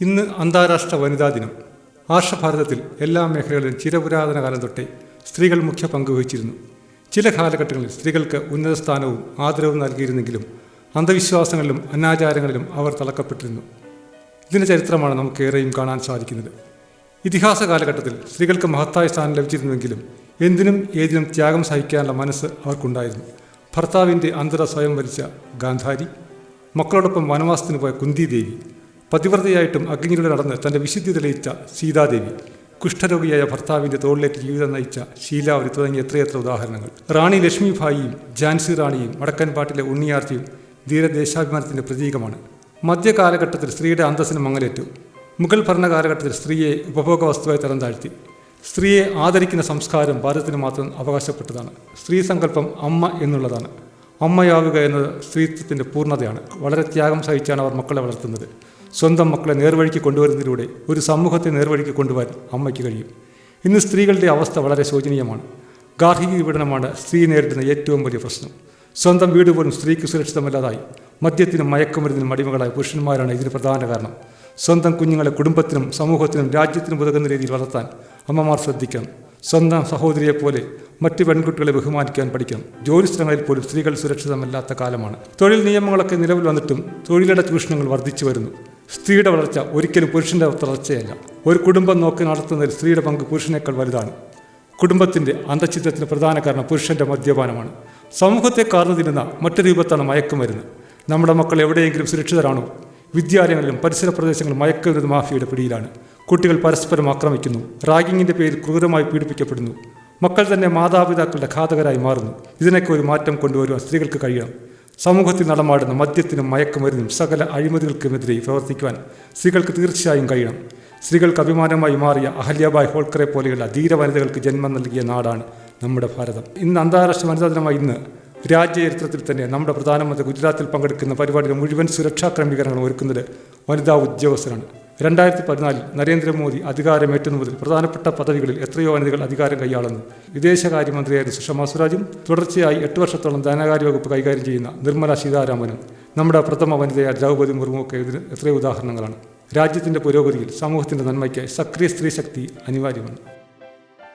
ഇന്ന് അന്താരാഷ്ട്ര വനിതാ ദിനം. ആർഷഭാരതത്തിൽ എല്ലാ മേഖലകളിലും ചിരപുരാതന കാലം തൊട്ടേ സ്ത്രീകൾ മുഖ്യ പങ്ക് വഹിച്ചിരുന്നു. ചില കാലഘട്ടങ്ങളിൽ സ്ത്രീകൾക്ക് ഉന്നത സ്ഥാനവും ആദരവും നൽകിയിരുന്നെങ്കിലും അന്ധവിശ്വാസങ്ങളിലും അനാചാരങ്ങളിലും അവർ തളക്കപ്പെട്ടിരുന്നു. ഇതിന്റെ ചരിത്രമാണ് നമുക്ക് ഏറെയും കാണാൻ സാധിക്കുന്നത്. ഇതിഹാസ കാലഘട്ടത്തിൽ സ്ത്രീകൾക്ക് മഹത്തായ സ്ഥാനം ലഭിച്ചിരുന്നുവെങ്കിലും എന്തിനും ഏതിനും ത്യാഗം സഹിക്കാനുള്ള മനസ്സ് അവർക്കുണ്ടായിരുന്നു. ഭർത്താവിന്റെ അന്തര സ്വയം വരിച്ച ഗാന്ധാരി മക്കളോടൊപ്പം വനവാസത്തിന് പോയ കുന്തിദേവി പതിവ്രതയായിട്ടും അഗ്നിയിലൂടെ നടന്ന് തന്റെ വിശുദ്ധി തെളിയിച്ച സീതാദേവി കുഷ്ഠരോഗിയായ ഭർത്താവിന്റെ തോളിലേക്ക് ജീവിതം നയിച്ച ശീലാവതി തുടങ്ങിയ എത്രയെത്ര ഉദാഹരണങ്ങൾ. റാണി ലക്ഷ്മിഭായിയും ജാൻസി റാണിയും വടക്കൻപാട്ടിലെ ഉണ്ണിയാർച്ചയും ധീരദേശാഭിമാനത്തിന്റെ പ്രതീകമാണ്. മധ്യകാലഘട്ടത്തിൽ സ്ത്രീയുടെ അന്തസ്സിന് മങ്ങലേറ്റു. മുഗൾ ഭരണകാലഘട്ടത്തിൽ സ്ത്രീയെ ഉപഭോഗ വസ്തുവായി തരം താഴ്ത്തി. സ്ത്രീയെ ആദരിക്കുന്ന സംസ്കാരം ഭാരതത്തിന് മാത്രം അവകാശപ്പെട്ടതാണ്. സ്ത്രീ സങ്കല്പം അമ്മ എന്നുള്ളതാണ്. അമ്മയാവുക എന്നത് സ്ത്രീത്വത്തിന്റെ പൂർണതയാണ്. വളരെ ത്യാഗം സഹിച്ചാണ് അവർ മക്കളെ വളർത്തുന്നത്. സ്വന്തം മക്കളെ നേർവഴിക്ക് കൊണ്ടുവരുന്നതിലൂടെ ഒരു സമൂഹത്തെ നേർവഴിക്ക് കൊണ്ടുവരാൻ അമ്മയ്ക്ക് കഴിയും. ഇന്ന് സ്ത്രീകളുടെ അവസ്ഥ വളരെ ശോചനീയമാണ്. ഗാർഹിക വിപണനമാണ് സ്ത്രീ നേരിടുന്ന ഏറ്റവും വലിയ പ്രശ്നം. സ്വന്തം വീട് പോലും സ്ത്രീക്ക് സുരക്ഷിതമല്ലാതായി. മദ്യത്തിനും മയക്കുമരുന്നിനും അടിമകളായ പുരുഷന്മാരാണ് ഇതിന് പ്രധാന കാരണം. സ്വന്തം കുഞ്ഞുങ്ങളെ കുടുംബത്തിനും സമൂഹത്തിനും രാജ്യത്തിനും ഉതകുന്ന രീതിയിൽ വളർത്താൻ അമ്മമാർ ശ്രദ്ധിക്കണം സ്വന്തം സഹോദരിയെപ്പോലെ മറ്റ് പെൺകുട്ടികളെ ബഹുമാനിക്കാൻ പഠിക്കണം ജോലിസ്ഥലങ്ങളിൽ പോലും സ്ത്രീകൾ സുരക്ഷിതമല്ലാത്ത കാലമാണ്. തൊഴിൽ നിയമങ്ങളൊക്കെ നിലവിൽ വന്നിട്ടും തൊഴിലിട ചൂഷണങ്ങൾ വർദ്ധിച്ചു വരുന്നു. സ്ത്രീയുടെ വളർച്ച ഒരിക്കലും പുരുഷന്റെ വളർച്ചയല്ല. ഒരു കുടുംബം നോക്കി നടത്തുന്നതിൽ സ്ത്രീയുടെ പങ്ക് പുരുഷനേക്കാൾ വലുതാണ്. കുടുംബത്തിന്റെ അന്തചിത്രത്തിന് പ്രധാന കാരണം പുരുഷന്റെ മദ്യപാനമാണ്. സമൂഹത്തെ കാർന്നു തിന്നുന്ന മറ്റൊരു രൂപത്താണ് മയക്കുമരുന്ന് നമ്മുടെ മക്കൾ എവിടെയെങ്കിലും സുരക്ഷിതരാണോ? വിദ്യാലയങ്ങളിലും പരിസര പ്രദേശങ്ങളിലും മയക്കുമരുന്ന് മാഫിയയുടെ പിടിയിലാണ്. കുട്ടികൾ പരസ്പരം ആക്രമിക്കുന്നു. റാഗിങ്ങിന്റെ പേരിൽ ക്രൂരമായി പീഡിപ്പിക്കപ്പെടുന്നു. മക്കൾ തന്നെ മാതാപിതാക്കളുടെ ഘാതകരായി മാറുന്നു. ഇതിനൊക്കെ ഒരു മാറ്റം കൊണ്ടുവരുവാൻ സ്ത്രീകൾക്ക് കഴിയണം. സമൂഹത്തിൽ നടമാടുന്ന മദ്യത്തിനും മയക്കുമരുന്നും സകല അഴിമതികൾക്കുമെതിരെ പ്രവർത്തിക്കുവാൻ സ്ത്രീകൾക്ക് തീർച്ചയായും കഴിയണം. സ്ത്രീകൾക്ക് അഭിമാനമായി മാറിയ അഹല്യാബായ് ഹോൾക്കറെ പോലെയുള്ള ധീര വനിതകൾക്ക് ജന്മം നൽകിയ നാടാണ് നമ്മുടെ ഭാരതം. ഇന്ന് അന്താരാഷ്ട്ര വനിതാ ദിനമായി ഇന്ന് രാജ്യചരിത്രത്തിൽ തന്നെ നമ്മുടെ പ്രധാനമന്ത്രി ഗുജറാത്തിൽ പങ്കെടുക്കുന്ന പരിപാടിയുടെ മുഴുവൻ സുരക്ഷാ ക്രമീകരണങ്ങൾ ഒരുക്കുന്നത് വനിതാ ഉദ്യോഗസ്ഥരാണ്. രണ്ടായിരത്തി പതിനാലിൽ നരേന്ദ്രമോദി അധികാരമേറ്റുന്ന മുതൽ പ്രധാനപ്പെട്ട പദവികളിൽ എത്രയോ വനിതകൾ അധികാരം കൈയാളുന്നു. വിദേശകാര്യമന്ത്രിയായിരുന്ന സുഷമ സ്വരാജും തുടർച്ചയായി എട്ട് വർഷത്തോളം ധനകാര്യ വകുപ്പ് കൈകാര്യം ചെയ്യുന്ന നിർമ്മല സീതാരാമനും നമ്മുടെ പ്രഥമ വനിതയായ ദ്രൗപദി മുർമുവൊക്കെ ഇതിന് എത്രയോ ഉദാഹരണങ്ങളാണ്. രാജ്യത്തിന്റെ പുരോഗതിയിൽ സമൂഹത്തിന്റെ നന്മയ്ക്ക് സക്രിയ സ്ത്രീ ശക്തി അനിവാര്യമാണ്.